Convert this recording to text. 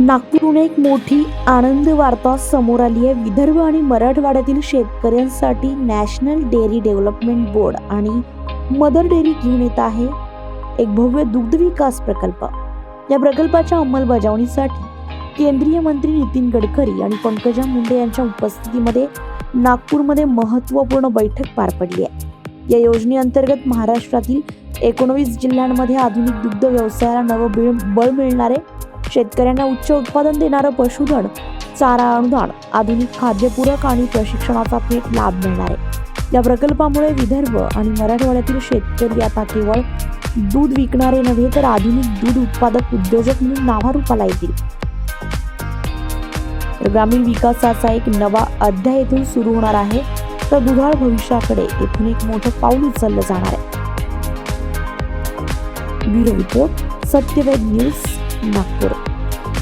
नागपूरहून एक मोठी आनंद वार्ता समोर आली आहे. विदर्भ आणि मराठवाड्यातील शेतकऱ्यांसाठी नॅशनल डेअरी डेव्हलपमेंट बोर्ड आणि मदर डेअरी घेऊन येत आहे एक भव्य दुग्ध विकास प्रकल्प. या प्रकल्पाच्या अंमलबजावणीसाठी केंद्रीय मंत्री नितीन गडकरी आणि पंकजा मुंडे यांच्या उपस्थितीमध्ये नागपूरमध्ये महत्त्वपूर्ण बैठक पार पडली आहे. या योजनेअंतर्गत महाराष्ट्रातील एकोणवीस जिल्ह्यांमध्ये आधुनिक दुग्ध व्यवसायाला नवं बिळ बळ मिळणार आहे. शेतकऱ्यांना उच्च उत्पादन देणारं पशुधन चारा अनुदान आधुनिक खाद्यपूरक आणि प्रशिक्षणाचा थेट लाभ मिळणार आहे. या प्रकल्पामुळे विदर्भ आणि मराठवाड्यातील शेतकरी आता केवळ दूध विकणारे नव्हे तर आधुनिक दूध उत्पादक उद्योजक म्हणून नावारूपाला येतील. ग्रामीण विकासाचा एक नवा अध्याय येथून सुरू होणार आहे. तर दुधाळ भविष्याकडे येथून एक मोठं पाऊल उचललं जाणार आहे. Bureau report Satyaved news. മക്കൂർ